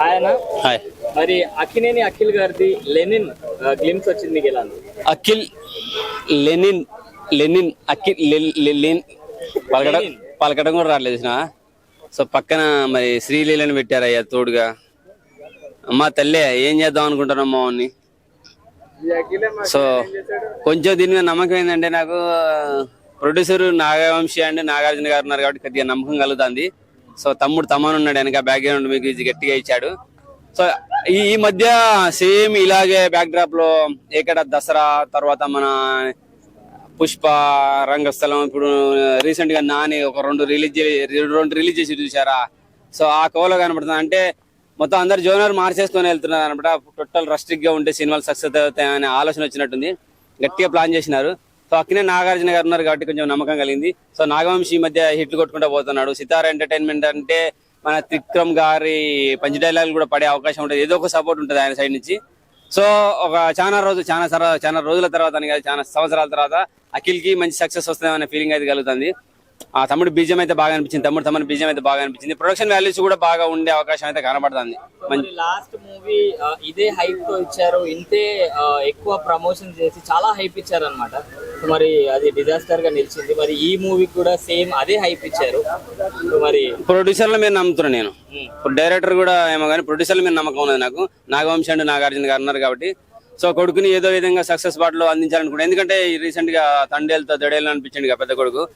ఆయన హాయ్. మరి అఖినేని అఖిల్ గారిది లెనిన్ గ్లిమ్స్ వచ్చింది మీకు ఎలా? అఖిల్ లెనిన్ లెనిన్ అఖిల్ లె- లె- లెన్. పలకడం లెనిన్. పలకడం కూడా రాలేదు? సో పక్కన మరి శ్రీలీలని పెట్టారయ్యా తోడుగా. అమ్మా తల్లే ఏం చేద్దాం అనుకుంటున్నాం మామని సో కొంచెం దీని మీద నమ్మకం ఏంటంటే నాకు ప్రొడ్యూసర్ నాగవంశి అండ్ నాగార్జున గారు ఉన్నారు కాబట్టి కొద్దిగా నమ్మకం కలుగుతుంది. సో తమ్ముడు తమ్మను ఉన్నాడు వెనక బ్యాక్గ్రౌండ్ మీకు ఇది గట్టిగా ఇచ్చాడు. సో ఈ మధ్య సేమ్ ఇలాగే బ్యాక్ డ్రాప్లో ఎక్కడ దసరా తర్వాత మన పుష్ప రంగస్థలం ఇప్పుడు రీసెంట్గా నాని ఒక రెండు రిలీజ్ రెండు రిలీజ్ చేసి చూసారా సో ఆ కోలో కనబడుతుంది. అంటే మొత్తం అందరు జోనర్ మార్చేసుకొని వెళ్తున్నారు అనమాట. టోటల్ రస్ట్రిక్గా ఉంటే సినిమాలు సక్సెస్ అవుతాయని అనే ఆలోచన వచ్చినట్టుంది. గట్టిగా ప్లాన్ చేసినారు. సో అక్కనే నాగార్జున గారు ఉన్నారు కాబట్టి కొంచెం నమ్మకం కలిగింది. సో నాగవంశి ఈ మధ్య హిట్లు కొట్టుకుంటూ పోతున్నాడు. సితార ఎంటర్టైన్మెంట్ అంటే మన త్రిక్రమ్ గారి పంచ డైలాగులు కూడా పడే అవకాశం ఉంటుంది. ఏదో ఒక సపోర్ట్ ఉంటుంది ఆయన సైడ్ నుంచి. సో ఒక చాలా రోజు చాలా సర- చాలా రోజుల తర్వాత అని కాదు చాలా సంవత్సరాల తర్వాత అఖిల్కి మంచి సక్సెస్ వస్తుందనే ఫీలింగ్ అయితే కలుగుతుంది. ఆ తమ్ముడు బీజం అయితే బాగా అనిపించింది. తమ్ముడు తమ్ముడు బీజం అయితే బాగా అనిపించింది. ప్రొడక్షన్ వాల్యూస్ కూడా బాగా ఉండే అవకాశం అయితే కనబడుతుంది. లాస్ట్ మూవీ ఇదే హైప్తో ఇచ్చారు. ఇంతే ఎక్కువ ప్రమోషన్ చేసి చాలా హైప్ ఇచ్చారు అనమాట మరి అది డిజాస్టర్గా నిలిచింది. మరి ఈ మూవీకి కూడా సేమ్ అదే హైప్ ఇచ్చారు. మరి ప్రొడ్యూసర్ల మీద నమ్ముతున్నాను నేను. ఇప్పుడు డైరెక్టర్ కూడా ఏమో కానీ ప్రొడ్యూసర్ల మీద నమ్మకం ఉన్నది నాకు. నాగవంశి అండ్ నాగార్జున గారు ఉన్నారు కాబట్టి. సో కొడుకుని ఏదో విధంగా సక్సెస్ బాటలో అందించాలనుకుంటే ఎందుకంటే రీసెంట్గా తండేలతో దడేలు అనిపించింది పెద్ద కొడుకు.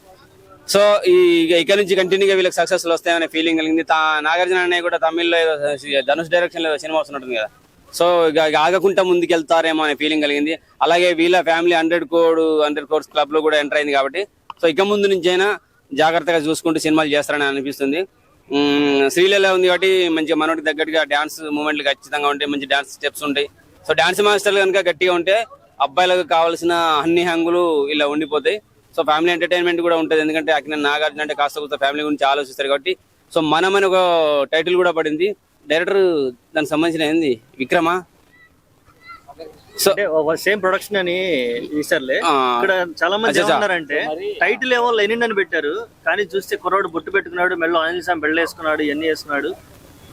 సో ఈ ఇక- ఇక్కడ నుంచి కంటిన్యూగా వీళ్ళకి సక్సెస్ వస్తాయనే ఫీలింగ్ కలిగింది. నాగార్జున అన్నయ్య కూడా తమిళ్ళో ఏదో ధనుష్ డైరెక్షన్లో సినిమా వస్తున్నట్టుంది కదా. సో ఇక ఆగకుండా ముందుకెళ్తారేమో అనే ఫీలింగ్ కలిగింది. అలాగే వీళ్ళ family hundred code hundred course క్లబ్లో కూడా ఎంటర్ అయింది కాబట్టి సో ఇక ముందు నుంచైనా జాగ్రత్తగా చూసుకుంటూ సినిమాలు చేస్తారని అనిపిస్తుంది. మ్మ్, శ్రీలీల ఉంది కాబట్టి మంచి మనోడికి తగ్గట్టుగా డాన్స్ మూమెంట్లు ఖచ్చితంగా ఉంటాయి మంచి డాన్స్ స్టెప్స్ ఉంటాయి. సో డాన్స్ మాస్టర్లు కనుక గట్టిగా ఉంటే అబ్బాయిలకు కావాల్సిన అన్ని హంగులు ఇలా ఉండిపోతాయి. సో ఫ్యామిలీ ఎంటర్టైన్మెంట్ కూడా ఉంటుంది ఎందుకంటే అక్కడ నాగార్జున అంటే కాస్త కొంత ఫ్యామిలీ గురించి ఆలోచిస్తారు కాబట్టి. సో మనమని ఒక టైటిల్ కూడా పడింది. డైరెక్టర్ దానికి సంబంధించిన ఏంది? విక్రమా? సో సేమ్ ప్రొడక్షన్ అని తీసారులే ఇక్కడ చాలా మంది. ఏమన్నారంటే టైటిల్ ఏమో లెనిన్ అని పెట్టారు. కానీ చూస్తే కుర్రాడు బొట్టు పెట్టుకున్నాడు మెల్లో ఆంజనేయ స్వామి బెళ్ళ వేసుకున్నాడు ఇవన్నీ వేసుకున్నాడు.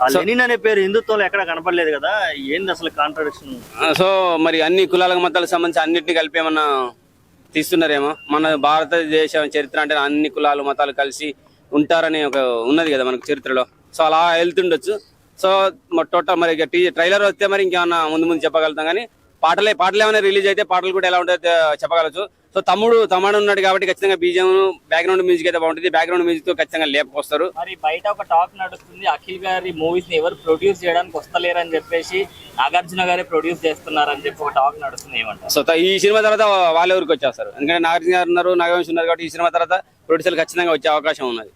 ఆ లెనిన్ అనే పేరు హిందుత్వంలో ఎక్కడ కనపడలేదు కదా ఏంది అసలు కాంట్రడిక్షన్ సో మరి అన్ని కులాలకు మతాలకు సంబంధించి అన్నిటిని కలిపి ఏమన్నా తీస్తున్నారేమో? మన భారతదేశ చరిత్ర అంటే అన్ని కులాలు మతాలు కలిసి ఉంటారని ఒక ఉన్నది కదా మనకు చరిత్రలో. సో అలా వెళ్తుండొచ్చు. సో టోటల్ మరి ట్రైలర్ వస్తే మరి ఇంకేమన్నా ముందు ముందు చెప్పగలుగుతాం కానీ పాటలే పాటలు ఏమైనా రిలీజ్ అయితే పాటలు కూడా ఎలా ఉంటాయో చెప్పగలచ్చు. సో తమ్ముడు తమ్ముడు ఉన్నాడు కాబట్టి ఖచ్చితంగా బీజం బ్యాక్గ్రౌండ్ మ్యూజిక్ అయితే బాగుంటుంది. బ్యాక్గ్రౌండ్ మ్యూజిక్తో ఖచ్చితంగా లేపుకొస్తారు మరి బయట ఒక టాక్ నడుస్తుంది. అఖిల్ గారి మూవీస్ని ఎవరు ప్రొడ్యూస్ చేయడానికి వస్తలేరని చెప్పేసి నాగార్జున గారే ప్రొడ్యూస్ చేస్తున్నారని చెప్పి ఒక టాక్ నడుస్తుంది. ఏమంటారు? సో ఈ సినిమా తర్వాత వాళ్ళ ఊరికి వచ్చేస్తారు? ఎందుకంటే నాగార్జున గారు ఉన్నారు నాగవంశి ఉన్నారు కాబట్టి ఈ సినిమా తర్వాత ప్రొడ్యూసర్ ఖచ్చితంగా వచ్చే అవకాశం ఉన్నది.